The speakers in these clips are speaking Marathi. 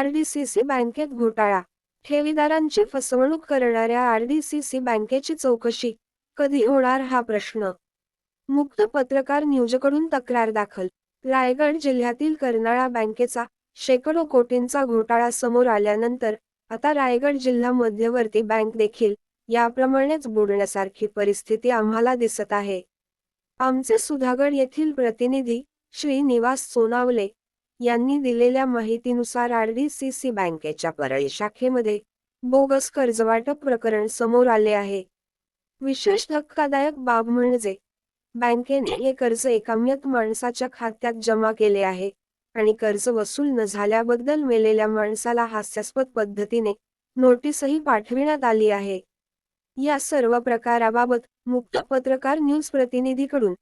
आरडीसीसी बँकेत घोटाळा. ठेवीदारांची फसवणूक करणाऱ्या आरडीसीसी बँकेची चौकशी. कधी होणार हा प्रश्न? मुक्त पत्रकार न्यूजकडून तक्रार दाखल. रायगड जिल्ह्यातील कर्नाळा बँकेचा शेकडो कोटींचा घोटाळा समोर आल्यानंतर आता रायगड जिल्हा मध्यवर्ती बँक देखील याप्रमाणेच बुडण्यासारखी परिस्थिती आम्हाला दिसत आहे. आमचे सुधागड येथील प्रतिनिधी श्रीनिवास सोनावले यांनी दिलेल्या माहितीनुसार आरडीसीसी बँकेच्या परळी शाखेमध्ये बोगस कर्जवाटप प्रकरण समोर आले आहे. विशेष धक्कादायक बाब म्हणजे बँकेने हे कर्ज एकाम्यत माणसाच्या खात्यात जमा केले आहे आणि कर्ज वसूल न झाल्याबद्दल मेलेल्या माणसाला हास्यास्पद पद्धतीने नोटीसही पाठविण्यात आली आहे. या सर्व प्रकाराबाबत मुक्त पत्रकार न्यूज प्रतिनिधीकडून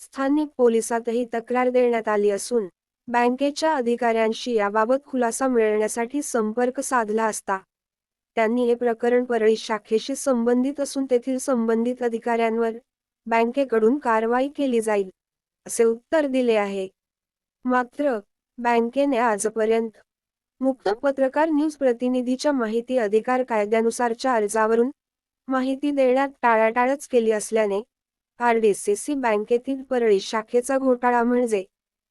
स्थानिक पोलिसातही तक्रार देण्यात आली असून बँकेच्या अधिकाऱ्यांशी याबाबत खुलासा मिळण्यासाठी संपर्क साधला असता. त्यांनी हे प्रकरण परळी शाखेशी संबंधित असून तेथील संबंधित अधिकाऱ्यांवर बँकेकडून कारवाई केली जाईल असे उत्तर दिले आहे. मात्र बँकेने आजपर्यंत मुक्त पत्रकार न्यूज प्रतिनिधीच्या माहिती अधिकार कायद्यानुसारच्या अर्जावरून माहिती देण्यात टाळाटाळच केली असल्याने आरडीसीसी बँकेतील परळी शाखेचा घोटाळा म्हणजे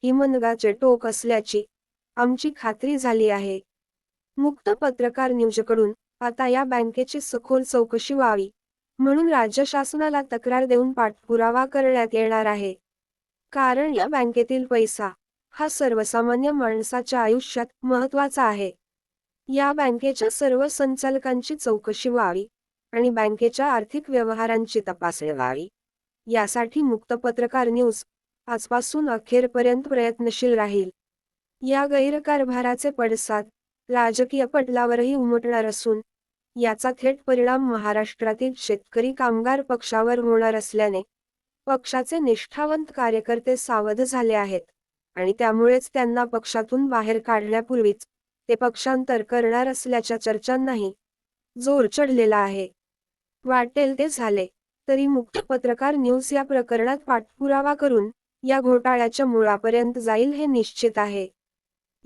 हिमनगाचे टोक असल्याची आमची खात्री झाली आहे. मुक्त पत्रकार न्यूजकडून आता या बँकेची सखोल चौकशी व्हावी म्हणून राज्य शासनाला तक्रार देऊन पाठपुरावा करण्यात येणार आहे. कारण या बँकेतील पैसा हा सर्वसामान्य माणसाच्या आयुष्यात महत्त्वाचा आहे. या बँकेच्या सर्व संचालकांची चौकशी व्हावी आणि बँकेच्या आर्थिक व्यवहारांची तपासणी व्हावी. यासाठी मुक्त पत्रकार न्यूज आजपासून अखेरपर्यंत प्रयत्नशील राहील. या गैरकारभाराचे पडसाद राजकीय पटलावरही उमटणार असून याचा थेट परिणाम महाराष्ट्रातील शेतकरी कामगार पक्षावर होणार असल्याने पक्षाचे निष्ठावंत कार्यकर्ते सावध झाले आहेत आणि त्यामुळेच त्यांना पक्षातून बाहेर काढण्यापूर्वीच ते पक्षांतर करणार असल्याच्या चर्चांनाही जोर चढलेला आहे. वाटेल ते झाले तरी मुक्त पत्रकार न्यूज या प्रकरणात पाठपुरावा करून या घोटाळ्याच्या मुळापर्यंत जाईल हे निश्चित आहे.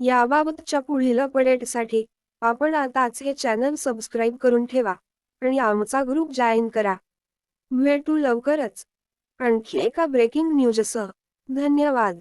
याबाबतच्या पुढील अपडेटसाठी आपण आताच हे चॅनल सबस्क्राईब करून ठेवा आणि आमचा ग्रुप जॉईन करा. भेटू लवकरच. आणखी एका ब्रेकिंग न्यूजसह. धन्यवाद.